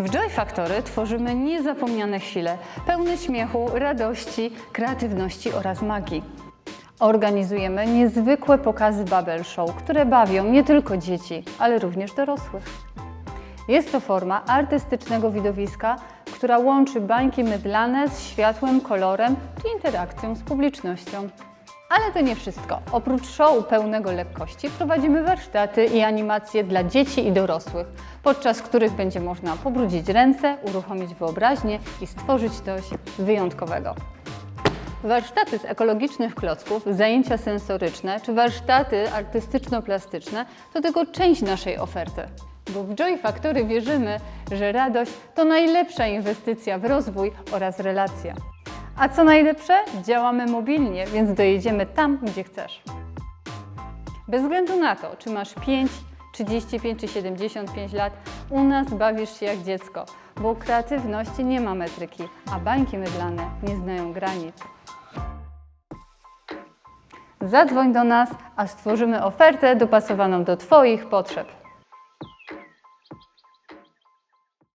W Joy Factory tworzymy niezapomniane chwile, pełne śmiechu, radości, kreatywności oraz magii. Organizujemy niezwykłe pokazy Babel Show, które bawią nie tylko dzieci, ale również dorosłych. Jest to forma artystycznego widowiska, która łączy bańki mydlane z światłem, kolorem czy interakcją z publicznością. Ale to nie wszystko. Oprócz show pełnego lekkości prowadzimy warsztaty i animacje dla dzieci i dorosłych, podczas których będzie można pobrudzić ręce, uruchomić wyobraźnię i stworzyć coś wyjątkowego. Warsztaty z ekologicznych klocków, zajęcia sensoryczne czy warsztaty artystyczno-plastyczne to tylko część naszej oferty. Bo w Joy Factory wierzymy, że radość to najlepsza inwestycja w rozwój oraz relacje. A co najlepsze, działamy mobilnie, więc dojedziemy tam, gdzie chcesz. Bez względu na to, czy masz 5, 35 czy 75 lat, u nas bawisz się jak dziecko, bo kreatywności nie ma metryki, a bańki mydlane nie znają granic. Zadzwoń do nas, a stworzymy ofertę dopasowaną do Twoich potrzeb.